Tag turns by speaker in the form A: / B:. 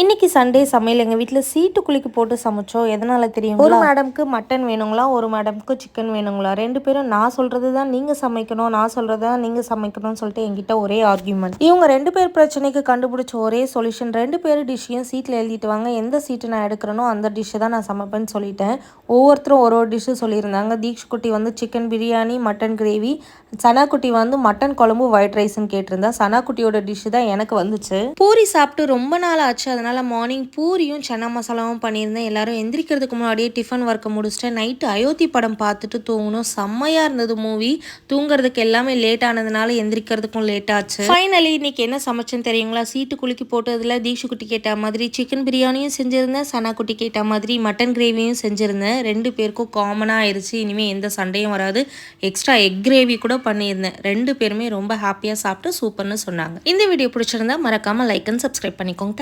A: இன்னைக்கு சண்டே சமையல். எங்கள் வீட்டில் சீட்டு குளிக்கு போட்டு சமைச்சோம். எதனால தெரியும் ஒரு மேடம்க்கு மட்டன் வேணுங்களா? ஒரு மேடம்க்கு சிக்கன் வேணுங்களா? ரெண்டு பேரும் நான் சொல்றது தான் நீங்கள் சமைக்கணும் நான் சொல்றது தான் நீங்கள் சமைக்கணும்னு சொல்லிட்டு எங்கிட்ட ஒரே ஆர்கியூமெண்ட் இவங்க ரெண்டு பேர் பிரச்சனைக்கு கண்டுபிடிச்ச ஒரே சொல்யூஷன் ரெண்டு பேர் டிஷ்ஷையும் சீட்டில் எழுதிட்டு வாங்க. எந்த சீட்டு நான் எடுக்கிறனோ அந்த டிஷ்ஷை தான் நான் சமைப்பேன்னு சொல்லிட்டேன். ஒவ்வொருத்தரும் ஒரு ஒரு டிஷ்ஷு சொல்லியிருந்தாங்க. தீக்ஷ் குட்டி வந்து சிக்கன் பிரியாணி மட்டன் கிரேவி சனாக்குட்டி வந்து மட்டன் குழம்பு ஒயிட் ரைஸ்னு கேட்டிருந்தா. சனாக்குட்டியோட டிஷ்ஷு தான் எனக்கு வந்துச்சு. பூரி சாப்பிட்டு ரொம்ப நாள் ஆச்சு. அதனால் அதனால் மார்னிங் பூரியும் சன்னா மசாலாவும் பண்ணியிருந்தேன். எல்லோரும் எந்திரிக்கிறதுக்கு முன்னாடியே டிஃபன் ஒர்க்கை முடிச்சிட்டேன் நைட்டு அயோத்தி படம் பார்த்துட்டு தூங்கணும். செம்மையாக இருந்தது மூவி தூங்குறதுக்கு எல்லாமே லேட் ஆனதுனால எந்திரிக்கிறதுக்கும் லேட் ஆச்சு. ஃபைனலி இன்னைக்கு என்ன சமைச்சேன்னு தெரியுங்களா? சீட்டு குலுக்கி போட்டதில் தீக்ஷு குட்டி கேட்ட மாதிரி சிக்கன் பிரியாணியும் செஞ்சிருந்தேன். சனா குட்டி கேட்ட மாதிரி மட்டன் கிரேவியும் செஞ்சுருந்தேன். ரெண்டு பேருக்கும் காமனாக ஆயிடுச்சு இனிமேல் எந்த சண்டையும் வராது. எக்ஸ்ட்ரா எக் கிரேவி கூட பண்ணியிருந்தேன். ரெண்டு பேருமே ரொம்ப ஹாப்பியாக சாப்பிட்டு சூப்பர்னு சொன்னாங்க. இந்த வீடியோ பிடிச்சிருந்தா மறக்காமல் லைக் அண்ட் சப்ஸ்கிரைப் பண்ணிக்கோங்க.